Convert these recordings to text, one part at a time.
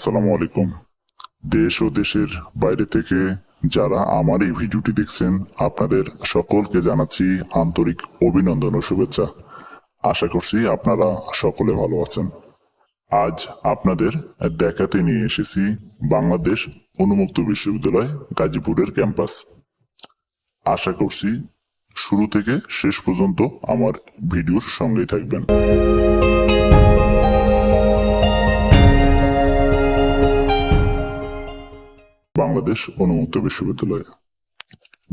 আসসালামু আলাইকুম। দেশ ও দেশের বাইরে থেকে যারা আমার এই ভিডিওটি দেখছেন, আপনাদের সকলকে জানাচ্ছি আন্তরিক অভিনন্দন ও শুভেচ্ছা। আশা করছি আপনারা সকলে ভালো আছেন। আজ আপনাদের দেখাতে নিয়ে এসেছি বাংলাদেশ উন্মুক্ত বিশ্ববিদ্যালয় গাজীপুরের ক্যাম্পাস। আশা করছি শুরু থেকে শেষ পর্যন্ত আমার ভিডিওর সঙ্গেই থাকবেন। বাংলাদেশ অনুমুক্ত বিশ্ববিদ্যালয়।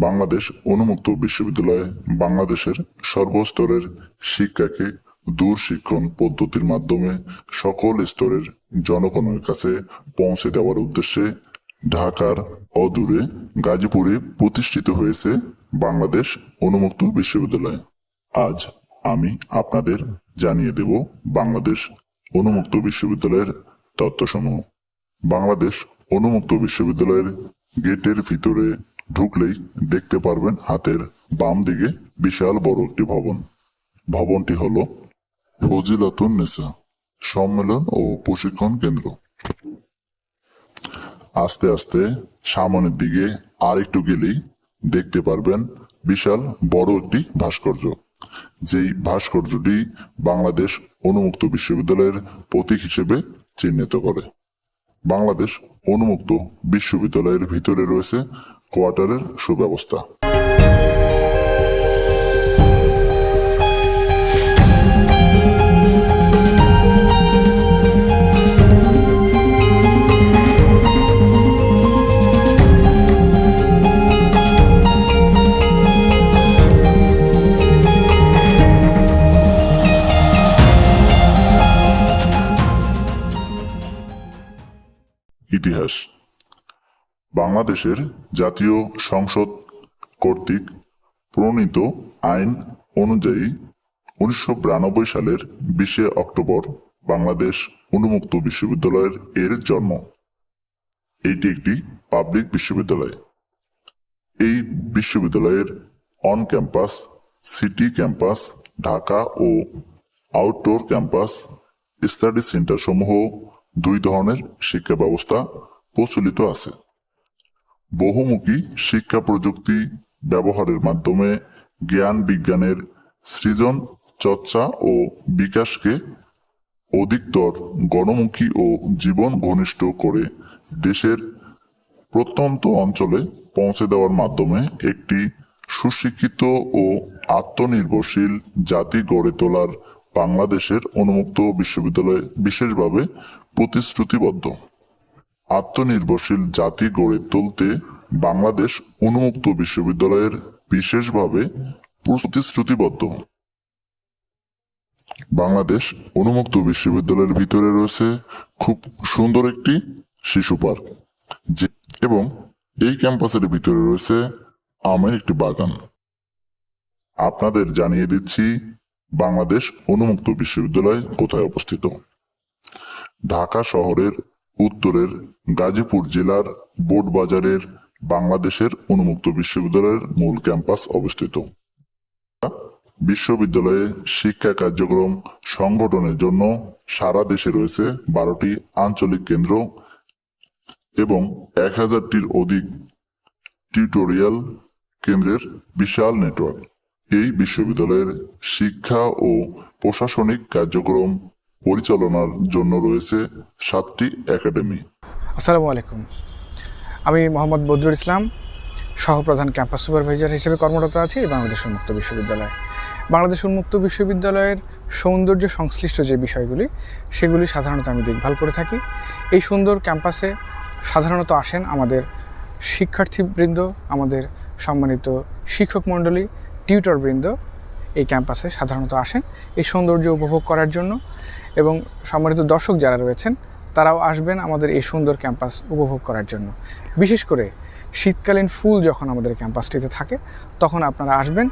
বাংলাদেশ অনুমুক্ত বিশ্ববিদ্যালয় বাংলাদেশের সর্বস্তরের শিক্ষাকে দূর শিক্ষণ পদ্ধতির মাধ্যমে সকল স্তরের জনগণের কাছে পৌঁছে দেওয়ার উদ্দেশ্যে ঢাকার অদূরে গাজীপুরে প্রতিষ্ঠিত হয়েছে বাংলাদেশ অনুমুক্ত বিশ্ববিদ্যালয়। আজ আমি আপনাদের জানিয়ে দেব বাংলাদেশ অনুমুক্ত বিশ্ববিদ্যালয়ের তথ্যসমূহ। বাংলাদেশ অনুমুক্ত বিশ্ববিদ্যালয়ের গেটের ভিতরে ঢুকলেই দেখতে পারবেন হাতের বাম দিকে বিশাল বড় একটি ভবন। ভবনটি হল ফজিলাতুন নেসা সম্মেলন ও প্রশিক্ষণ কেন্দ্র। আস্তে আস্তে সামনের দিকে আর একটু গেলেই দেখতে পারবেন বিশাল বড় একটি ভাস্কর্য। যেই ভাস্কর্যটি বাংলাদেশ অনুমুক্ত বিশ্ববিদ্যালয়ের প্রতীক হিসেবে চিহ্নিত করে। বাংলাদেশ অনুমুক্ত বিশ্ববিদ্যালয়ের ভিতরে রয়েছে কোয়ার্টারের সুব্যবস্থা। ইতিহাস। বাংলাদেশের জাতীয় সংসদ কর্তৃক প্রণীত আইন অনুযায়ী উনিশশো বিরানব্বই সালের বিশে অক্টোবর বাংলাদেশ উন্মুক্ত বিশ্ববিদ্যালয়ের এর জন্ম। এটি একটি পাবলিক বিশ্ববিদ্যালয়। এই বিশ্ববিদ্যালয়ের on campus, city campus, Dhaka O outdoor campus, study centre সমূহ দুই ধরনের শিক্ষা ব্যবস্থা প্রচলিত আছে। বহুমুখী শিক্ষা প্রযুক্তি ব্যবহারের মাধ্যমে জ্ঞান বিজ্ঞানের সৃজন, চর্চা ও বিকাশকে অধিকতর গণমুখী ও জীবন ঘনিষ্ঠ করে দেশের প্রত্যন্ত অঞ্চলে পৌঁছে দেওয়ার মাধ্যমে একটি সুশিক্ষিত ও আত্মনির্ভরশীল জাতি গড়ে তোলার বাংলাদেশের অনুমুক্ত বিশ্ববিদ্যালয় বিশেষভাবে প্রতিশ্রুতিবদ্ধ। আত্মনির্ভরশীল জাতি গড়ে তুলতে বাংলাদেশ উন্মুক্ত বিশ্ববিদ্যালয়ের বিশেষভাবে প্রতিশ্রুতিবদ্ধ। বাংলাদেশ উন্মুক্ত বিশ্ববিদ্যালয়ের ভিতরে রয়েছে খুব সুন্দর একটি শিশু পার্ক এবং এই ক্যাম্পাসের ভিতরে রয়েছে আমের একটি বাগান। আপনাদের জানিয়ে দিচ্ছি বাংলাদেশ অনুমুক্ত বিশ্ববিদ্যালয় কোথায় অবস্থিত? ঢাকা শহরের, উত্তরের, গাজীপুর জেলার, বোটবাজারের, বাংলাদেশের উন্মুক্ত বিশ্ববিদ্যালয়ের মূল ক্যাম্পাস অবস্থিত। বিশ্ববিদ্যালয়ে শিক্ষা কার্যক্রম সংগঠনের জন্য সারা দেশে রয়েছে বারোটি আঞ্চলিক কেন্দ্র এবং এক হাজারটির অধিক টিউটোরিয়াল কেন্দ্রের বিশাল নেটওয়ার্ক। এই বিশ্ববিদ্যালয়ের শিক্ষা ও প্রশাসনিক কার্যক্রম পরিচালনার জন্য রয়েছে সাতটি একাডেমি। আসসালামু আলাইকুম। আমি মোহাম্মদ বদরুল ইসলাম, সহপ্রধান ক্যাম্পাস সুপারভাইজার হিসেবে কর্মরত আছি বাংলাদেশ উন্মুক্ত বিশ্ববিদ্যালয়ে। বাংলাদেশ উন্মুক্ত বিশ্ববিদ্যালয়ের সৌন্দর্য সংশ্লিষ্ট যে বিষয়গুলি, সেগুলি সাধারণত আমি দেখভাল করে থাকি। এই সুন্দর ক্যাম্পাসে সাধারণত আসেন আমাদের শিক্ষার্থীবৃন্দ, আমাদের সম্মানিত শিক্ষক মণ্ডলী টিউটরবৃন্দ এই ক্যাম্পাসে সাধারণত আসেন এই সৌন্দর্য উপভোগ করার জন্য এবং সম্মানিত দর্শক যারা রয়েছেন, তারাও আসবেন আমাদের এই সুন্দর ক্যাম্পাস উপভোগ করার জন্য। বিশেষ করে শীতকালীন ফুল যখন আমাদের ক্যাম্পাসটিতে থাকে, তখন আপনারা আসবেন।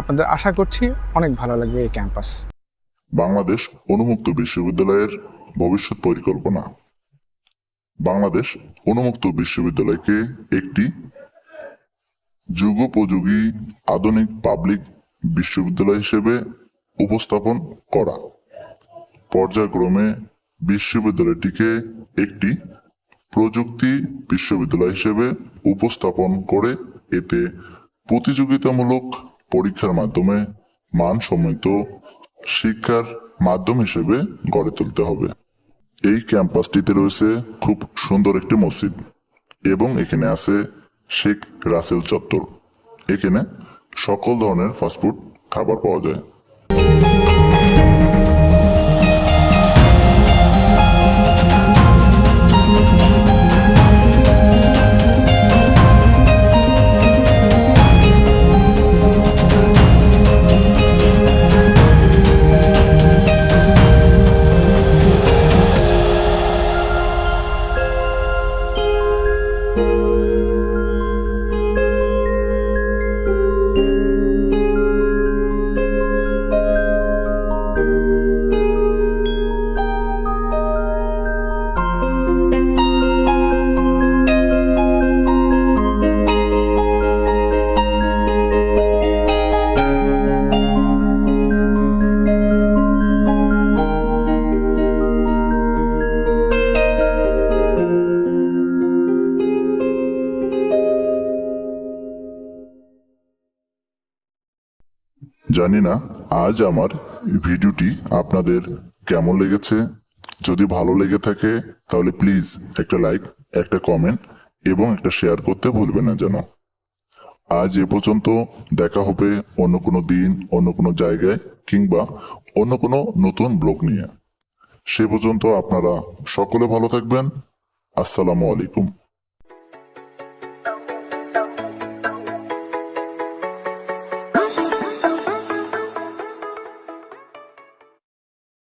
আপনাদের আশা করছি অনেক ভালো লাগবে এই ক্যাম্পাস। বাংলাদেশ অনুমুক্ত বিশ্ববিদ্যালয়ের ভবিষ্যৎ পরিকল্পনা। বাংলাদেশ অনুমুক্ত বিশ্ববিদ্যালয়কে একটি যুগোপযোগী আধুনিক পাবলিক বিশ্ববিদ্যালয় হিসেবে উপস্থাপন করা। পর্যায়ক্রমে বিশ্ববিদ্যালয়টিকে একটি প্রযুক্তি বিশ্ববিদ্যালয় হিসেবে উপস্থাপন করে এতে প্রতিযোগিতামূলক পরীক্ষার মাধ্যমে মানসম্মত শিক্ষার মাধ্যম হিসেবে গড়ে তুলতে হবে। এই ক্যাম্পাসটিতে রয়েছে খুব সুন্দর একটি মসজিদ এবং এখানে আছে শেখ রাসেল চত্বর। এখানে সকল ধরনের ফাস্টফুড খাবার পাওয়া যায়। জানি না, আজ আমার ভিডিওটি আপনাদের কেমন লেগেছে। যদি ভালো লেগে থাকে, তাহলে প্লিজ একটা লাইক একটা কমেন্ট এবং একটা শেয়ার করতে ভুলবেন না যেন। আজ এ পর্যন্ত দেখা হবে অন্য কোনো দিন, অন্য কোনো জায়গায় কিংবা অন্য কোনো নতুন ব্লগ নিয়ে। সে পর্যন্ত আপনারা সকলে ভালো থাকবেন। আসসালামু আলাইকুম।